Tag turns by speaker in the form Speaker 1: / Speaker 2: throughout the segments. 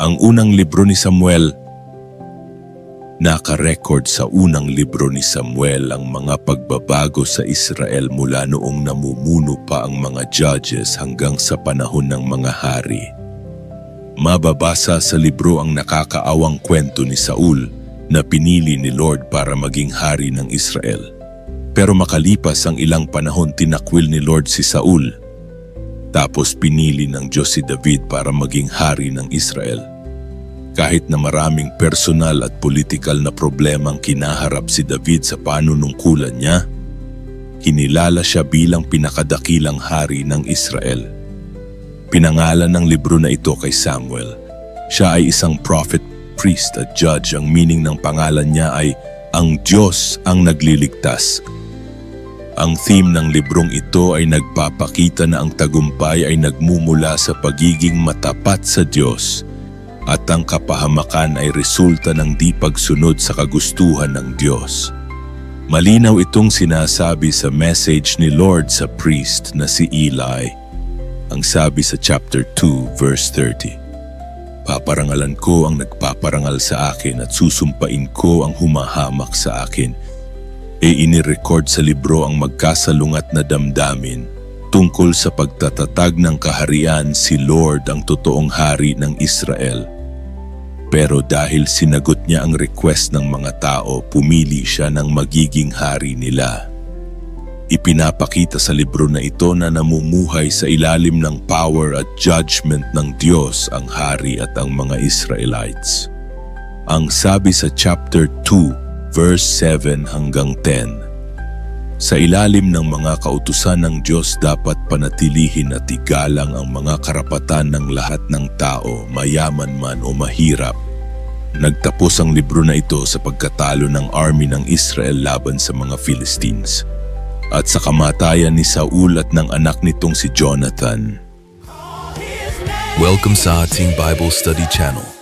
Speaker 1: Ang unang libro ni Samuel, nakarecord sa unang libro ni Samuel ang mga pagbabago sa Israel mula noong namumuno pa ang mga judges hanggang sa panahon ng mga hari. Mababasa sa libro ang nakakaawang kwento ni Saul na pinili ni Lord para maging hari ng Israel. Pero makalipas ang ilang panahon tinakwil ni Lord si Saul. Tapos pinili ng Diyos si David para maging hari ng Israel. Kahit na maraming personal at politikal na problemang kinaharap si David sa panunungkulan niya, kinilala siya bilang pinakadakilang hari ng Israel. Pinangalan ng libro na ito kay Samuel. Siya ay isang prophet, priest at judge. Ang meaning ng pangalan niya ay ang Diyos ang nagliligtas. Ang theme ng librong ito ay nagpapakita na ang tagumpay ay nagmumula sa pagiging matapat sa Diyos at ang kapahamakan ay resulta ng di pagsunod sa kagustuhan ng Diyos. Malinaw itong sinasabi sa message ni Lord sa priest na si Eli. Ang sabi sa chapter 2 verse 30. Paparangalan ko ang nagpaparangal sa akin at susumpain ko ang humahamak sa akin. E inirecord sa libro ang magkasalungat na damdamin tungkol sa pagtatatag ng kaharian si Lord ang totoong hari ng Israel. Pero dahil sinagot niya ang request ng mga tao, pumili siya ng magiging hari nila. Ipinapakita sa libro na ito na namumuhay sa ilalim ng power at judgment ng Diyos ang hari at ang mga Israelites. Ang sabi sa chapter 2, verse 7 hanggang 10, Sa ilalim ng mga kautusan ng Diyos dapat panatilihin at igalang ang mga karapatan ng lahat ng tao, mayaman man o mahirap. Nagtapos ang libro na ito sa pagkatalo ng army ng Israel laban sa mga Philistines at sa kamatayan ni Saul at ng anak nitong si Jonathan.
Speaker 2: Welcome sa ating Bible Study Channel.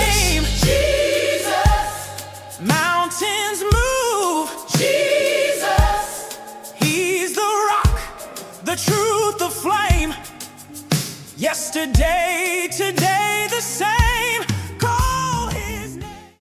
Speaker 3: Yesterday, today, the same.